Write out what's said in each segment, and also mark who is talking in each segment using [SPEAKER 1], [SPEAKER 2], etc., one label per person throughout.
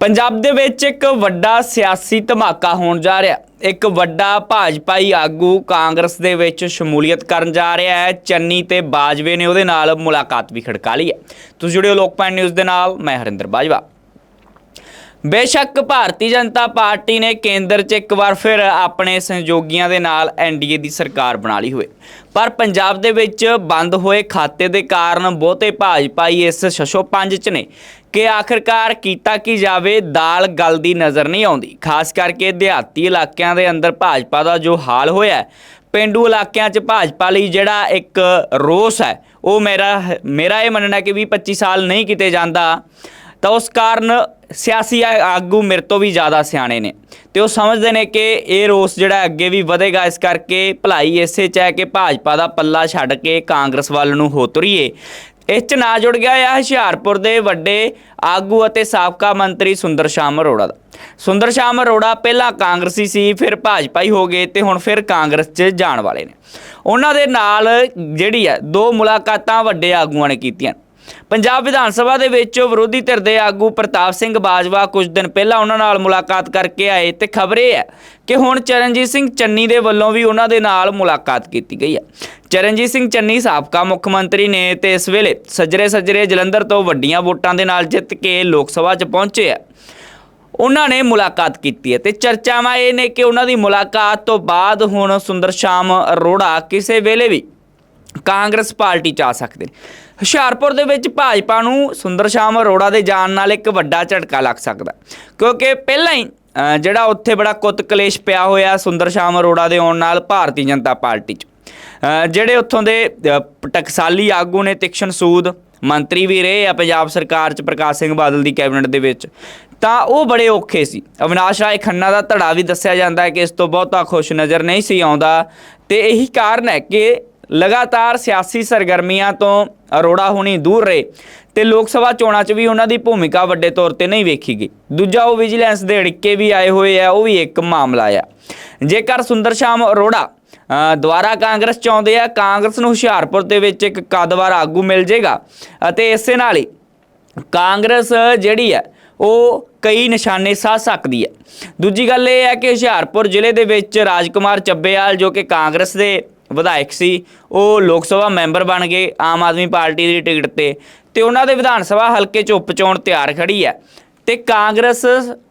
[SPEAKER 1] ਪੰਜਾਬ ਦੇ ਵਿੱਚ ਇੱਕ ਵੱਡਾ ਸਿਆਸੀ ਧਮਾਕਾ ਹੋਣ ਜਾ ਰਿਹਾ। ਇੱਕ ਵੱਡਾ ਭਾਜਪਾਈ ਆਗੂ ਕਾਂਗਰਸ ਦੇ ਵਿੱਚ ਸ਼ਮੂਲੀਅਤ ਕਰਨ ਜਾ ਰਿਹਾ ਹੈ। ਚੰਨੀ ਤੇ ਬਾਜਵੇ ਨੇ ਉਹਦੇ ਨਾਲ ਮੁਲਾਕਾਤ ਵੀ ਖੜਕਾ ਲਈ ਹੈ। ਤੁਸੀਂ ਜੁੜਿਓ ਲੋਕਪਾਲ ਨਿਊਜ਼ ਦੇ ਨਾਲ, ਮੈਂ ਹਰਿੰਦਰ ਬਾਜਵਾ। ਬੇਸ਼ੱਕ ਭਾਰਤੀ ਜਨਤਾ ਪਾਰਟੀ ਨੇ ਕੇਂਦਰ 'ਚ ਇੱਕ ਵਾਰ ਫਿਰ ਆਪਣੇ ਸਹਿਯੋਗੀਆਂ ਦੇ ਨਾਲ ਐਨਡੀਏ ਦੀ ਸਰਕਾਰ ਬਣਾ ਲਈ ਹੋਵੇ। ਪਰ ਪੰਜਾਬ ਦੇ ਵਿੱਚ ਬੰਦ ਹੋਏ ਖਾਤੇ ਦੇ ਕਾਰਨ ਬਹੁਤੇ ਭਾਜਪਾ ਹੀ ਇਸ ਸ਼ਸ਼ੋ ਪੰਜ 'ਚ ਨੇ ਕਿ ਆਖਰਕਾਰ ਕੀਤਾ ਕੀ ਜਾਵੇ ਦਾਲ ਗਲਦੀ ਨਜ਼ਰ ਨਹੀਂ ਆਉਂਦੀ। ਖਾਸ ਕਰਕੇ ਦਿਹਾਤੀ ਇਲਾਕਿਆਂ ਦੇ ਅੰਦਰ ਭਾਜਪਾ ਦਾ ਜੋ ਹਾਲ ਹੋਇਆ ਹੈ, ਪੇਂਡੂ ਇਲਾਕਿਆਂ 'ਚ ਭਾਜਪਾ ਲਈ ਜਿਹੜਾ ਇੱਕ ਰੋਸ ਹੈ ਉਹ ਮੇਰਾ ਮੇਰਾ ਇਹ ਮੰਨਣਾ ਕਿ 20 25 ਸਾਲ ਨਹੀਂ ਕਿਤੇ ਜਾਂਦਾ। ਤਾਂ ਉਸ ਕਾਰਨ ਸਿਆਸੀ ਆ- ਆਗੂ ਮੇਰੇ ਤੋਂ ਵੀ ਜ਼ਿਆਦਾ ਸਿਆਣੇ ਨੇ। ਤੇ ਉਹ ਸਮਝਦੇ ਨੇ ਕਿ ਇਹ ਰੋਸ ਜਿਹੜਾ ਅੱਗੇ ਵੀ ਵਧੇਗਾ, ਇਸ ਕਰਕੇ ਭਲਾਈ ਇਸੇ ਚ ਹੈ ਕਿ ਭਾਜਪਾ ਦਾ ਪੱਲਾ ਛੱਡ ਕੇ ਕਾਂਗਰਸ ਵੱਲ ਨੂੰ ਹੋ ਤੁਰੀਏ। ਇਸ ਚ ਨਾ ਜੁੜ ਗਿਆ ਆ ਹੁਸ਼ਿਆਰਪੁਰ ਦੇ ਵੱਡੇ ਆਗੂ ਅਤੇ ਸਾਬਕਾ ਮੰਤਰੀ ਸੁੰਦਰ ਸ਼ਾਮ ਅਰੋੜਾ ਦਾ। ਸੁੰਦਰ ਸ਼ਾਮ ਅਰੋੜਾ ਪਹਿਲਾਂ ਕਾਂਗਰਸੀ ਸੀ, ਫਿਰ ਭਾਜਪਾ ਹੀ ਹੋ ਗਏ ਤੇ ਹੁਣ ਫਿਰ ਕਾਂਗਰਸ 'ਚ ਜਾਣ ਵਾਲੇ ਨੇ। ਉਹਨਾਂ ਦੇ ਨਾਲ ਜਿਹੜੀ ਹੈ ਦੋ ਮੁਲਾਕਾਤਾਂ ਵੱਡੇ ਆਗੂਆਂ ਨੇ ਕੀਤੀਆਂ। ਪੰਜਾਬ ਵਿਧਾਨ ਸਭਾ ਦੇ ਵਿੱਚ ਵਿਰੋਧੀ ਧਿਰ ਦੇ ਆਗੂ ਪ੍ਰਤਾਪ ਸਿੰਘ ਬਾਜਵਾ ਕੁਝ ਦਿਨ ਪਹਿਲਾਂ ਉਹਨਾਂ ਨਾਲ ਮੁਲਾਕਾਤ ਕਰਕੇ ਆਏ ਤੇ ਖਬਰ ਇਹ ਹੈ ਕਿ ਹੁਣ ਚਰਨਜੀਤ ਸਿੰਘ ਚੰਨੀ ਦੇ ਵੱਲੋਂ ਵੀ ਉਹਨਾਂ ਦੇ ਨਾਲ ਮੁਲਾਕਾਤ ਕੀਤੀ ਗਈ ਹੈ। ਚਰਨਜੀਤ ਸਿੰਘ ਚੰਨੀ ਸਾਬਕਾ ਮੁੱਖ ਮੰਤਰੀ ਨੇ ਤੇ ਇਸ ਵੇਲੇ ਸੱਜਰੇ ਸੱਜਰੇ ਜਲੰਧਰ ਤੋਂ ਵੱਡੀਆਂ ਵੋਟਾਂ ਦੇ ਨਾਲ ਜਿੱਤ ਕੇ ਲੋਕ ਸਭਾ 'ਚ ਪਹੁੰਚੇ ਆ ਉਹਨਾਂ ਨੇ ਮੁਲਾਕਾਤ ਕੀਤੀ ਹੈ ਤੇ ਚਰਚਾਵਾਂ ਇਹ ਨੇ ਕਿ ਉਹਨਾਂ ਦੀ ਮੁਲਾਕਾਤ ਤੋਂ ਬਾਅਦ ਹੁਣ ਸੁੰਦਰ ਸ਼ਾਮ ਅਰੋੜਾ ਕਿਸੇ ਵੇਲੇ ਵੀ ਕਾਂਗਰਸ ਪਾਰਟੀ ਚ ਆ ਸਕਦੇ ਨੇ। ਹੁਸ਼ਿਆਰਪੁਰ ਦੇ ਵਿੱਚ ਭਾਜਪਾ ਨੂੰ ਸੁੰਦਰ ਸ਼ਾਮ ਅਰੋੜਾ ਦੇ ਜਾਣ ਨਾਲ ਇੱਕ ਵੱਡਾ ਝਟਕਾ ਲੱਗ ਸਕਦਾ ਕਿਉਂਕਿ ਪਹਿਲਾਂ ਹੀ ਜਿਹੜਾ ਉੱਥੇ ਬੜਾ ਕੁੱਤ ਕਲੇਸ਼ ਪਿਆ ਹੋਇਆ ਸੁੰਦਰ ਸ਼ਾਮ ਅਰੋੜਾ ਦੇ ਆਉਣ ਨਾਲ ਭਾਰਤੀ ਜਨਤਾ ਪਾਰਟੀ ਚ। ਜਿਹੜੇ ਉੱਥੋਂ ਦੇ ਟਕਸਾਲੀ ਆਗੂ ਨੇ ਤਿਕਸ਼ਨ ਸੂਦ, ਮੰਤਰੀ ਵੀ ਰਹੇ ਆ ਪੰਜਾਬ ਸਰਕਾਰ ਚ ਪ੍ਰਕਾਸ਼ ਸਿੰਘ ਬਾਦਲ ਦੀ ਕੈਬਨਿਟ ਦੇ ਵਿੱਚ, ਤਾਂ ਉਹ ਬੜੇ ਔਖੇ ਸੀ। ਅਵਿਨਾਸ਼ ਰਾਏ ਖੰਨਾ ਦਾ ਧੜਾ ਵੀ ਦੱਸਿਆ ਜਾਂਦਾ ਹੈ ਕਿ ਇਸ ਤੋਂ ਬਹੁਤਾ ਖੁਸ਼ ਨਜ਼ਰ ਨਹੀਂ ਸੀ ਆਉਂਦਾ। ਤੇ ਇਹੀ ਕਾਰਨ ਹੈ ਕਿ ਲਗਾਤਾਰ ਸਿਆਸੀ ਸਰਗਰਮੀਆਂ ਤੋਂ ਅਰੋੜਾ ਹੋਣੀ ਦੂਰ ਰਹੇ ਤੇ ਲੋਕ ਸਭਾ ਚੋਣਾਂ 'ਚ ਵੀ ਉਹਨਾਂ ਦੀ ਭੂਮਿਕਾ ਵੱਡੇ ਤੌਰ ਤੇ ਨਹੀਂ ਵੇਖੀ ਗਈ। ਦੂਜਾ ਉਹ ਵਿਜੀਲੈਂਸ ਦੇ ਅੜਿੱਕੇ ਵੀ ਆਏ ਹੋਏ ਆ, ਉਹ ਵੀ ਇੱਕ ਮਾਮਲਾ ਆ। ਜੇਕਰ ਸੁੰਦਰ ਸ਼ਾਮ ਅਰੋੜਾ ਦੁਆਰਾ ਕਾਂਗਰਸ ਚ ਆਉਂਦੇ ਆ, ਕਾਂਗਰਸ ਨੂੰ ਹੁਸ਼ਿਆਰਪੁਰ ਦੇ ਵਿੱਚ ਇੱਕ ਕਦਵਾਰ ਆਗੂ ਮਿਲ ਜੇਗਾ ਅਤੇ ਇਸੇ ਨਾਲ ਹੀ ਕਾਂਗਰਸ ਜਿਹੜੀ ਹੈ ਉਹ ਕਈ ਨਿਸ਼ਾਨੇ ਸਾਧ ਸਕਦੀ ਹੈ ਦੂਜੀ ਗੱਲ ਇਹ ਹੈ ਕਿ ਹੁਸ਼ਿਆਰਪੁਰ ਜ਼ਿਲ੍ਹੇ ਦੇ ਵਿੱਚ ਰਾਜਕੁਮਾਰ ਚੱਬੇਵਾਲ ਜੋ ਕਿ ਕਾਂਗਰਸ ਦੇ ਵਿਧਾਇਕ ਸੀ, ਉਹ ਲੋਕ ਸਭਾ ਮੈਂਬਰ ਬਣ ਗਏ ਆਮ ਆਦਮੀ ਪਾਰਟੀ ਦੀ ਟਿਕਟ ਤੇ ਤੇ ਉਹਨਾਂ ਦੇ ਵਿਧਾਨ ਸਭਾ ਹਲਕੇ 'ਚ ਉਪਚੋਣ ਤਿਆਰ ਖੜੀ ਹੈ। ਤੇ ਕਾਂਗਰਸ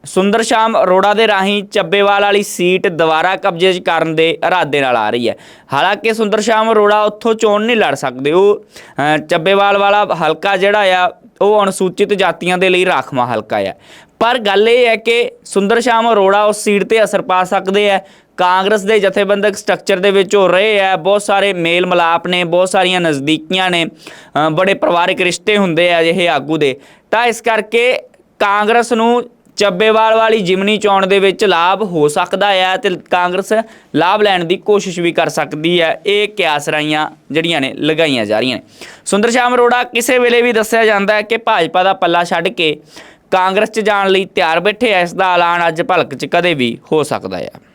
[SPEAKER 1] ਸੁੰਦਰ ਸ਼ਾਮ ਅਰੋੜਾ ਦੇ ਰਾਹੀਂ ਚੱਬੇਵਾਲ ਵਾਲੀ ਸੀਟ ਦੁਬਾਰਾ ਕਬਜ਼ੇ 'ਚ ਕਰਨ ਦੇ ਇਰਾਦੇ ਨਾਲ ਆ ਰਹੀ ਹੈ। ਹਾਲਾਂਕਿ ਸੁੰਦਰ ਸ਼ਾਮ ਅਰੋੜਾ ਉੱਥੋਂ ਚੋਣ ਨਹੀਂ ਲੜ ਸਕਦੇ, ਉਹ ਚੱਬੇਵਾਲ ਵਾਲਾ ਹਲਕਾ ਜਿਹੜਾ ਆ, ਉਹ ਅਨੁਸੂਚਿਤ ਜਾਤੀਆਂ ਦੇ ਲਈ ਰਾਖਵਾਂ ਹਲਕਾ ਆ। ਪਰ ਗੱਲ ਇਹ ਹੈ ਕਿ ਸੁੰਦਰ ਸ਼ਾਮ ਅਰੋੜਾ ਉਸ ਸੀਟ ਤੇ ਅਸਰ ਪਾ ਸਕਦੇ ਆ ਕਾਂਗਰਸ ਦੇ ਜਥੇਬੰਦਕ ਸਟਰਕਚਰ ਦੇ ਵਿੱਚ ਹੋ ਰਹੇ ਆ, ਬਹੁਤ ਸਾਰੇ ਮੇਲ ਮਿਲਾਪ ਨੇ, ਬਹੁਤ ਸਾਰੀਆਂ ਨਜ਼ਦੀਕੀਆਂ ਨੇ ਬੜੇ ਪਰਿਵਾਰਿਕ ਰਿਸ਼ਤੇ ਹੁੰਦੇ ਆ ਜਿਹੇ ਆਗੂ ਦੇ। ਤਾਂ ਇਸ ਕਰਕੇ ਕਾਂਗਰਸ ਨੂੰ ਚੱਬੇਵਾਲ ਵਾਲੀ ਜਿਮਨੀ ਚੋਣ ਦੇ ਵਿੱਚ ਲਾਭ ਹੋ ਸਕਦਾ ਹੈ ਤੇ ਕਾਂਗਰਸ ਲਾਭ ਲੈਣ ਦੀ ਕੋਸ਼ਿਸ਼ ਵੀ ਕਰ ਸਕਦੀ ਹੈ ਇਹ ਕਿਆਸ ਰਾਈਆਂ ਜਿਹੜੀਆਂ ਨੇ, ਲਗਾਈਆਂ ਜਾ ਰਹੀਆਂ ਨੇ। ਸੁੰਦਰ ਸ਼ਾਮ ਅਰੋੜਾ, ਕਿਸੇ ਵੇਲੇ ਵੀ ਦੱਸਿਆ ਜਾਂਦਾ ਹੈ ਕਿ ਭਾਜਪਾ ਦਾ ਪੱਲਾ ਛੱਡ ਕੇ ਕਾਂਗਰਸ 'ਚ ਜਾਣ ਲਈ ਤਿਆਰ ਬੈਠੇ ਐ ਇਸ ਦਾ ਐਲਾਨ ਅੱਜ ਭਲਕ 'ਚ ਕਦੇ ਵੀ ਹੋ ਸਕਦਾ ਹੈ